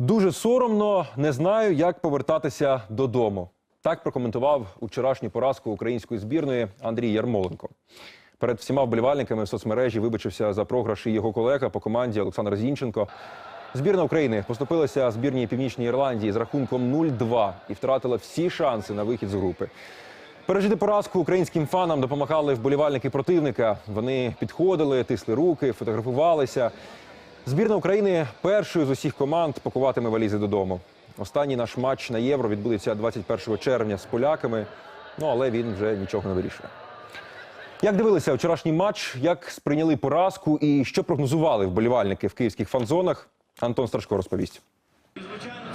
Дуже соромно, не знаю, як повертатися додому. Так прокоментував вчорашню поразку української збірної Андрій Ярмоленко. Перед всіма вболівальниками в соцмережі вибачився за програш і його колега по команді Олександр Зінченко. Збірна України поступилася збірній Північній Ірландії з рахунком 0-2 і втратила всі шанси на вихід з групи. Пережити поразку українським фанам допомагали вболівальники противника. Вони підходили, тисли руки, фотографувалися. Збірна України першою з усіх команд пакуватиме валізи додому. Останній наш матч на євро відбудеться 21 червня з поляками. Ну але він вже нічого не вирішує. Як дивилися вчорашній матч, як сприйняли поразку і що прогнозували вболівальники в київських фан-зонах, Антон Страшко розповість.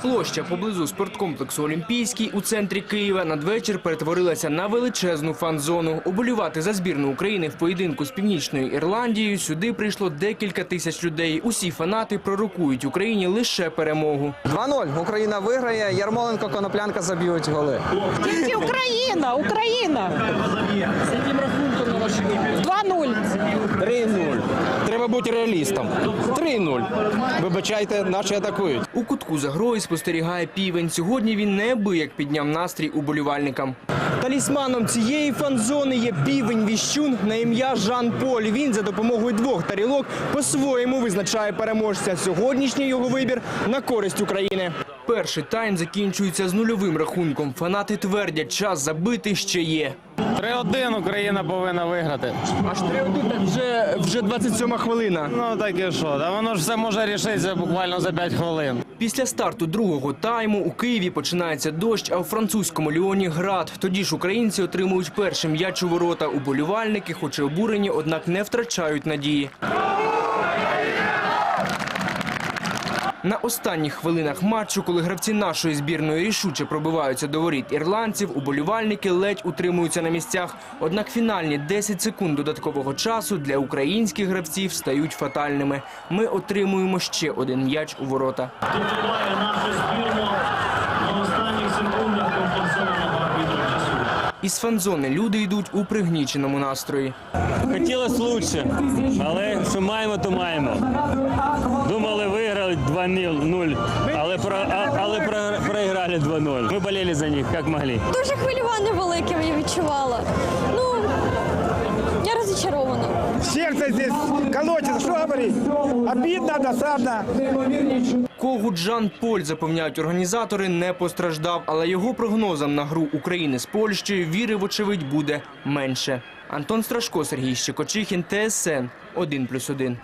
Площа поблизу спорткомплексу Олімпійський у центрі Києва надвечір перетворилася на величезну фан-зону. Уболівати за збірну України в поєдинку з північною Ірландією сюди прийшло декілька тисяч людей. Усі фанати пророкують Україні лише перемогу. 2-0. Україна виграє. Ярмоленко, Коноплянка заб'ють голи. Тільки Україна, Україна. 2-0. 3-0. Треба бути реалістом. 3-0. Вибачайте, наші атакують. У кутку за грою спостерігає півень. Сьогодні він неабияк підняв настрій уболівальникам. Талісманом цієї фан-зони є півень Віщун на ім'я Жан Поль. Він за допомогою двох тарілок по-своєму визначає переможця. Сьогоднішній його вибір на користь України. Перший тайм закінчується з нульовим рахунком. Фанати твердять, час забити ще є. 3-1 Україна повинна виграти. Аж треба вже, вже 27 хвилина. Ну так і що? да воно ж все може рішитися буквально за 5 хвилин. Після старту другого тайму у Києві починається дощ, а у французькому Ліоні град. Тоді ж українці отримують перший м'яч у ворота. Уболівальники, хоч і обурені, однак не втрачають надії. На останніх хвилинах матчу, коли гравці нашої збірної рішуче пробиваються до воріт ірландців, уболівальники ледь утримуються на місцях. Однак фінальні 10 секунд додаткового часу для українських гравців стають фатальними. Ми отримуємо ще один м'яч у ворота. добиває нашу збірну на останніх секундах. Із фан-зони люди йдуть у пригніченому настрої. Хотілося лучше, але що маємо, то маємо. Думали, виграли 2-0, але, про, але про, проіграли 2-0. Ми боліли за них, як могли. Дуже хвилювання велике я відчувала. Сердце здесь колотится, что говорить? Обидно, досадно. Когут Жан Поль, запевняють організатори, не постраждав, але його прогнозам на гру України з Польщею віри, вочевидь, буде менше. Антон Страшко, Сергій Щекочихін, ТСН 1+,1.